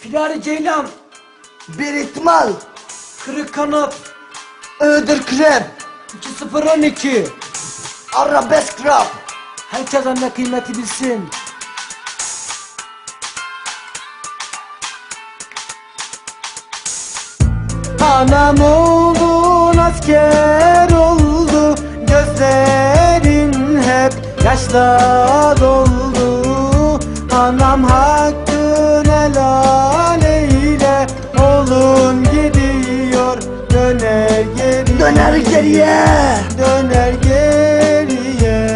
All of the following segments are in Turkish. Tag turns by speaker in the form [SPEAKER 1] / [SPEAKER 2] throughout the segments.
[SPEAKER 1] Firari Ceylan,
[SPEAKER 2] Bir ihtimal
[SPEAKER 1] Kırık Kanat,
[SPEAKER 2] Iğdır krem.
[SPEAKER 1] 2012.
[SPEAKER 2] Arabesk rap.
[SPEAKER 1] Herkes anne kıymeti bilsin. Anam oğlun asker oldu. Gözlerin hep yaşla doldu Döner geriye.
[SPEAKER 2] Döner geriye.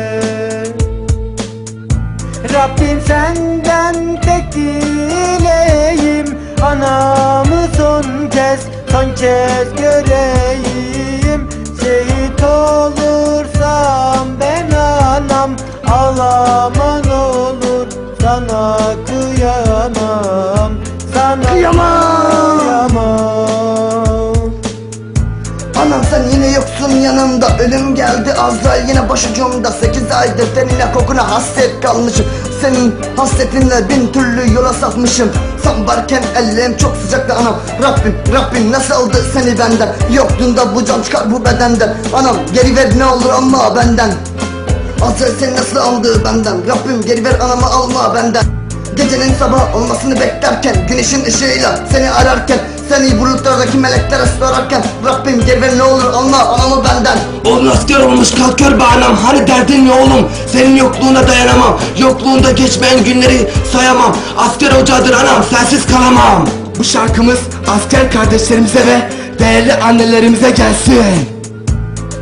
[SPEAKER 1] Rabbim senden tek dileyim Anamı son kez, son kez göreyim. Şehit olursam ben anam Ağlaman olur sana kıyamam
[SPEAKER 2] sen yine yoksun yanımda. Ölüm geldi Azrail yine başucumda. Sekiz aydır seninle kokuna hasret kalmışım. Senin hasretinle bin türlü yola sapmışım. Sen varken ellerim çok sıcaktı anam. Rabbim Rabbim nasıl aldı seni benden? Yoktun da bu can çıkar bu bedenden. Anam geri ver ne olur ama benden. Azrail seni nasıl aldı benden? Rabbim geri ver anamı alma benden. Gecenin sabah olmasını beklerken Güneşin ışığıyla seni ararken Seni bulutlardaki meleklere sorarken Rabbim geri ver ne olur alma anamı benden.
[SPEAKER 3] Oğlun asker olmuş kalkıyor be anam. Hani derdin ne oğlum? Senin yokluğuna dayanamam. Yokluğunda geçmeyen günleri sayamam Asker ocağıdır anam sensiz kalamam. Bu şarkımız asker kardeşlerimize ve değerli annelerimize gelsin.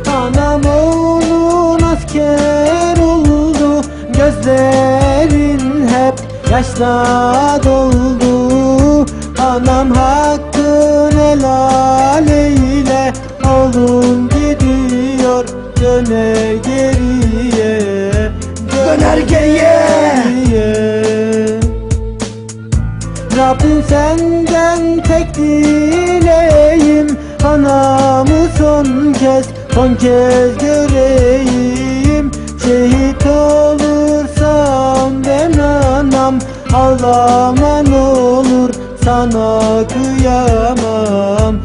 [SPEAKER 1] Anam oğlun asker oldu Gözlerin hep yaşla doldu. Anam hakkın senden tek dileyim Anamı son kez, son kez göreyim. Şehit olursam ben anam. Ağlaman olur sana kıyamam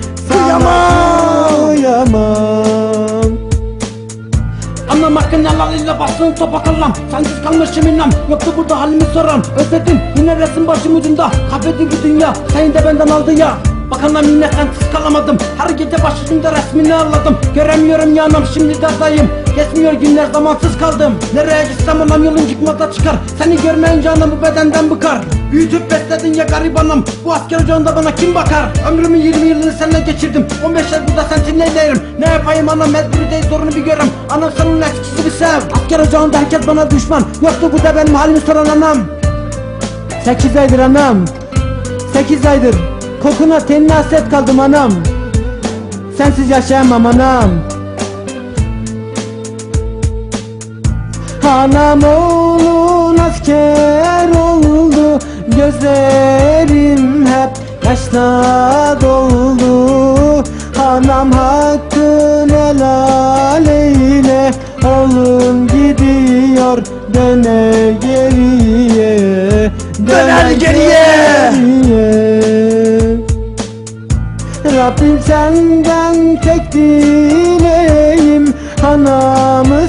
[SPEAKER 4] helalıyla bastığın topa kallam Sensiz kalmışım inam Yoktu burada halimi soran Özledim. Yine resim başım ucunda. Kafedi bu dünya. Seni de benden aldı ya Bak anam yine sensiz kalamadım Her gece başucumda resmini ağladım Göremiyorum ya anam şimdi derdayım Geçmiyor günler zamansız kaldım. Nereye gitsem anam yolun çıkmada çıkar. Seni görmeyince anam bu bedenden bıkar. Büyütüp besledin ya garip anam Bu asker ocağında bana kim bakar? Ömrümün 20 yılını seninle geçirdim. 15 yıl burada sensiz neylerim Ne yapayım anam mecburi değil zorunu bir görem. Anam senin eskisi bir sev. Asker ocağında herkes bana düşman. Yoktu bu da benim halimi soran anam.
[SPEAKER 1] Sekiz aydır anam. Sekiz aydır Kokuna tenine hasret kaldım anam. Sensiz yaşayamam anam. Anam oğlun asker oldu. Gözlerim hep yaşla doldu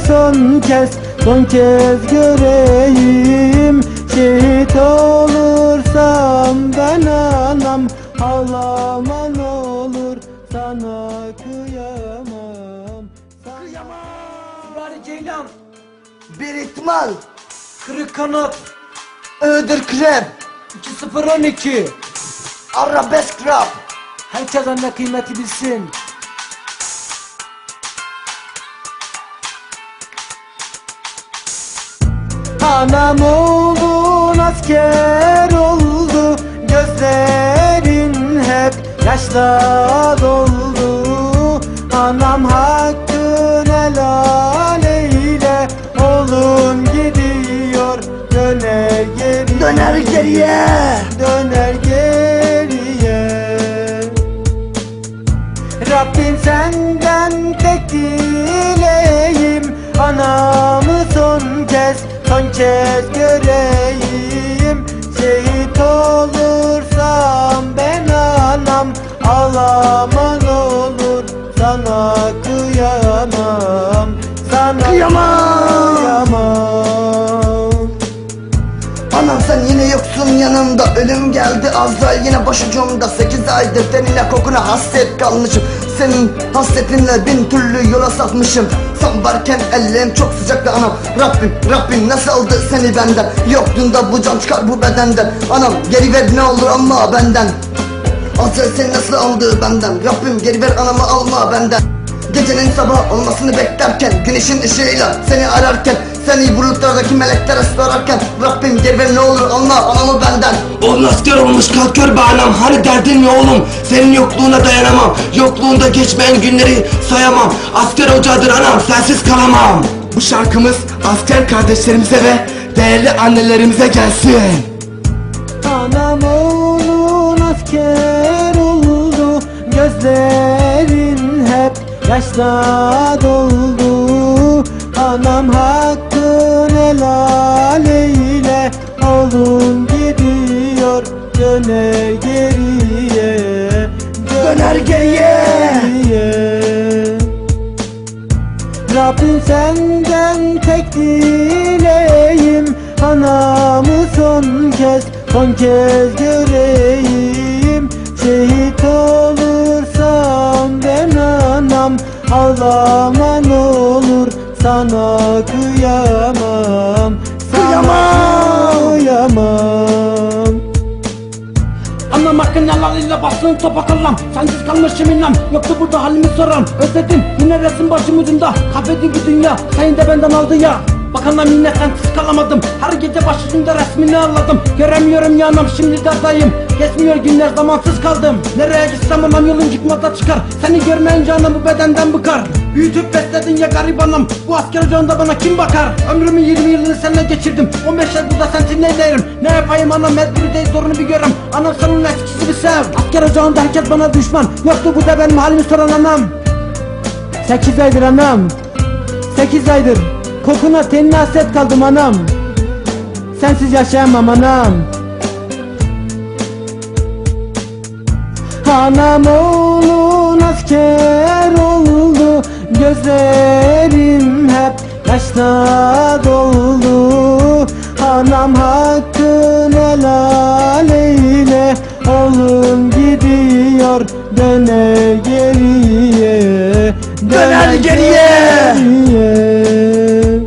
[SPEAKER 1] son kez, son kez göreyim. Şehit olursam ben anam Ağlaman olur. Sana kıyamam Kıyamam! Firari Ceylan,
[SPEAKER 2] Bir ihtimal.
[SPEAKER 1] Kırık Kanat!
[SPEAKER 2] Iğdır krem.
[SPEAKER 1] 2012
[SPEAKER 2] Arabesk rap.
[SPEAKER 1] Herkes anne kıymeti bilsin Anam oğlun asker oldu. Gözlerin hep yaşla doldu. Anam hakkın helal eyle. Oğlun gidiyor döner geriye.
[SPEAKER 2] Döner geriye
[SPEAKER 1] Hançer göreyim Şehit olursam ben anam. Alaman olur sana kıyamam Sana kıyamam, kıyamam.
[SPEAKER 2] Anam sen yine yoksun yanımda. Ölüm geldi Azrail yine başucumda Sekiz aydır tenine kokuna hasret kalmışım. Senin hasretinle bin türlü yola sapmışım. Sen varken ellerim çok sıcaktı anam Rabbim Rabbim nasıl aldı seni benden? Yoktun da bu can çıkar bu bedenden. Anam geri ver ne olur ama benden. Azrail seni nasıl aldı benden? Rabbim geri ver anamı alma benden. Gecenin sabah olmasını beklerken Güneşin ışığıyla seni ararken Seni bulutlardaki meleklere sorarken Rabbim geri ver ne olur alma anamı benden
[SPEAKER 3] Oğlun asker olmuş kalkıyor be anam. Hani derdin ne oğlum? Senin yokluğuna dayanamam. Yokluğunda geçmeyen günleri sayamam. Asker ocağıdır anam sensiz kalamam. Bu şarkımız asker kardeşlerimize ve değerli annelerimize gelsin.
[SPEAKER 1] Anam oğlun asker oldu Gözlerin hep yaşla doldu. Anam hakkın helal eyle Oğlum gidiyor döner geriye
[SPEAKER 3] Döner geriye.
[SPEAKER 1] Rabbim senden tek dileğim Anamı son kez son kez göreyim. Şehit olursam ben anam Ağlama ne olur sana kıyamam
[SPEAKER 4] Hakkın helalıyla bastığın topa kallam Sensiz kalmışım inam Yoktu burada halimi soran Özledim yine resim başım ucunda. Kafedi bir dünya Sayın de benden aldı ya. Bak anam yine sensiz kalamadım. Her gece başucunda resmini ağladım Göremiyorum ya anam şimdi dardayım Geçmiyor günler zamansız kaldım. Nereye gitsem anam yolun çıkmada çıkar. Seni görmeyince anam bu bedenden bıkar. Büyütüp besledin ya garip anam Bu asker ocağında bana kim bakar? Ömrümün 20 yılını seninle geçirdim. 15 yıl burada sensin neylerim Ne yapayım anam? Mecburi değil zorunu bir görem Anam senin eskisi bir sev. Asker ocağında herkes bana düşman. Yoktu burada benim halimi soran anam.
[SPEAKER 1] Sekiz aydır anam. Sekiz aydır Kokuna tenine hasret kaldım anam. Sensiz yaşayamam anam Anam oğlun asker oldu Gözlerim hep yaşla doldu Anam hakkın helal eyle Oğlum gidiyor döner geriye
[SPEAKER 3] Döner geriye.
[SPEAKER 1] geriye.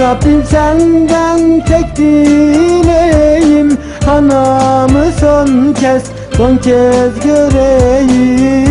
[SPEAKER 1] Rabbim senden tek dileğim Anamı son kez son kez göreyim